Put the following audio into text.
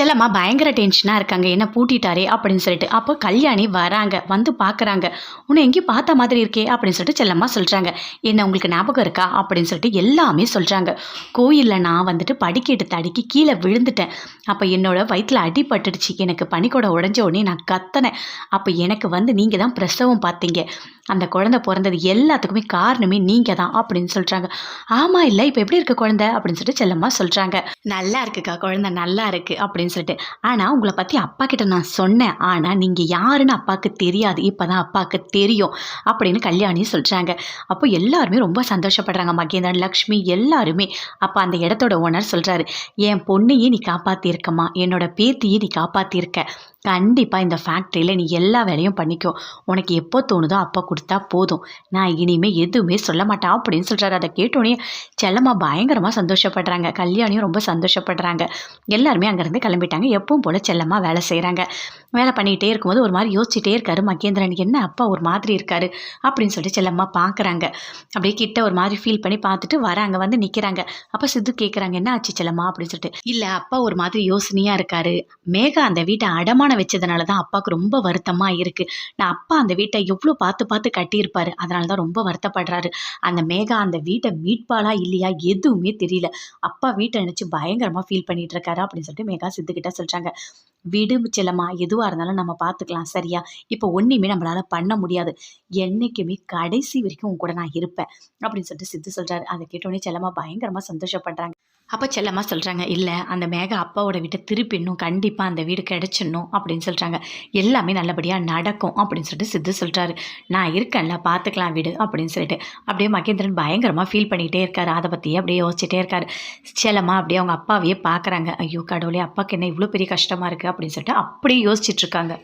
செல்லம்மா பயங்கர டென்ஷனாக இருக்காங்க. என்ன பூட்டிட்டாரே அப்படின்னு சொல்லிட்டு. அப்போ கல்யாணி வராங்க. வந்து பார்க்குறாங்க உன்னை எங்கேயும் பார்த்த மாதிரி இருக்கே அப்படின்னு சொல்லிட்டு செல்லம்மா சொல்கிறாங்க என்ன உங்களுக்கு ஞாபகம் இருக்கா? அப்படின்னு சொல்லிட்டு எல்லாமே சொல்கிறாங்க கோயிலில் நான் வந்துட்டு படிக்கட்டு தடுக்கி கீழே விழுந்துட்டேன். அப்போ என்னோட வயிற்றில் அடிபட்டுடுச்சு. எனக்கு பனிக்கூட உடஞ்ச உடனே நான் கத்தினேன். அப்போ எனக்கு வந்து நீங்கள் தான் பிரசவம் பார்த்தீங்க. அந்த குழந்தை பிறந்தது எல்லாத்துக்குமே காரணமே நீங்கள் தான் அப்படின்னு சொல்கிறாங்க ஆமாம் இல்லை இப்போ எப்படி இருக்க குழந்தை? அப்படின்னு சொல்லிட்டு செல்லம்மா சொல்கிறாங்க நல்லா இருக்குக்கா குழந்தை நல்லா இருக்குது அப்படின்னு சொல்லிட்டு. ஆனால் உங்களை பற்றி அப்பா கிட்ட நான் சொன்னேன். ஆனால் நீங்கள் யாருன்னு அப்பாவுக்கு தெரியாது. இப்போ தான் அப்பாவுக்கு தெரியும் அப்படின்னு கல்யாணி சொல்கிறாங்க அப்போ எல்லாருமே ரொம்ப சந்தோஷப்படுறாங்க. மகேந்திரன் லக்ஷ்மி எல்லாருமே. அப்போ அந்த இடத்தோட ஓனர் சொல்கிறாரு என் பொண்ணையே நீ காப்பாற்றிருக்கம்மா என்னோட பேத்தியை நீ காப்பாற்றியிருக்க கண்டிப்பாக இந்த ஃபேக்ட்ரியில் நீ எல்லா வேலையும் பண்ணிக்கோ. உனக்கு எப்போ தோணுதோ அப்போ கொடுத்தா போதும். நான் இனிமேல் எதுவுமே சொல்ல மாட்டேன். அப்படின்னு சொல்கிறாரு அதை கேட்டோடனே செல்லம்மா பயங்கரமாக சந்தோஷப்படுறாங்க. கல்யாணியும் ரொம்ப சந்தோஷப்படுறாங்க. எல்லாருமே அங்கேருந்து கிளம்பிட்டாங்க. எப்பவும் போல் செல்லம்மா வேலை செய்கிறாங்க வேலை பண்ணிகிட்டே இருக்கும்போது ஒரு மாதிரி யோசிச்சுட்டே இருக்காரு. மகேந்திரன் என்ன அப்பா ஒரு மாதிரி இருக்காரு? அப்படின்னு சொல்லிட்டு செல்லம்மா பார்க்குறாங்க அப்படியே கிட்ட ஒரு மாதிரி ஃபீல் பண்ணி பார்த்துட்டு வராங்க. வந்து நிற்கிறாங்க அப்போ சித்து கேட்குறாங்க என்ன ஆச்சு செல்லம்மா? அப்படின்னு சொல்லிட்டு இல்லை அப்பா ஒரு மாதிரி யோசனையாக இருக்காரு. மேகா அந்த வீட்டை அடமானம் வச்சதுனால தான் அப்பாவுக்கு ரொம்ப வருத்தமாக இருக்குது நான் அப்பா அந்த வீட்டை எவ்வளோ பார்த்து பார்த்து கட்டியிருப்பாரு. அதனால தான் ரொம்ப வருத்தப்படுறாரு. அந்த மேகா அந்த வீட்டை மீட்பாளா இல்லையா? எதுவுமே தெரியல. அப்பா வீட்டை நினச்சி பயங்கரமாக ஃபீல் பண்ணிட்டு இருக்காரு. அப்படின்னு சொல்லிட்டு மேகா சித்துக்கிட்ட சொல்கிறாங்க விடு செல்லம்மா எதுவாக இருந்தாலும் நம்ம பார்த்துக்கலாம் சரியா? இப்போ ஒன்றுமே நம்மளால் பண்ண முடியாது. என்றைக்குமே கடைசி வரைக்கும் உன் கூட நான் இருப்பேன் அப்படின்னு சொல்லிட்டு சித்து சொல்கிறாரு அதை கேட்டோடனே செல்லம்மா பயங்கரமாக சந்தோஷப்படுறாங்க. அப்போ செல்லம்மா சொல்கிறாங்க இல்லை அந்த மேக அப்பாவோட வீட்டை திருப்பிடணும். கண்டிப்பாக அந்த வீடு கிடச்சிடணும் அப்படின்னு சொல்கிறாங்க எல்லாமே நல்லபடியாக நடக்கும் அப்படின்னு சொல்லிட்டு சித்து சொல்கிறாரு நான் இருக்கேன்ல பார்த்துக்கலாம் வீடு அப்படின்னு சொல்லிட்டு. அப்படியே மகேந்திரன் பயங்கரமாக ஃபீல் பண்ணிகிட்டே இருக்காரு. அதை பற்றியே அப்படியே யோசிச்சுட்டே இருக்காரு. செல்லம்மா அப்படியே அவங்க அப்பாவையே பார்க்குறாங்க ஐயோ கடவுளே அப்பாவுக்கு என்ன இவ்வளோ பெரிய கஷ்டமாக இருக்குது அப்படின்னு சொல்லிட்டு அப்படியே யோசிச்சுட்ருக்காங்க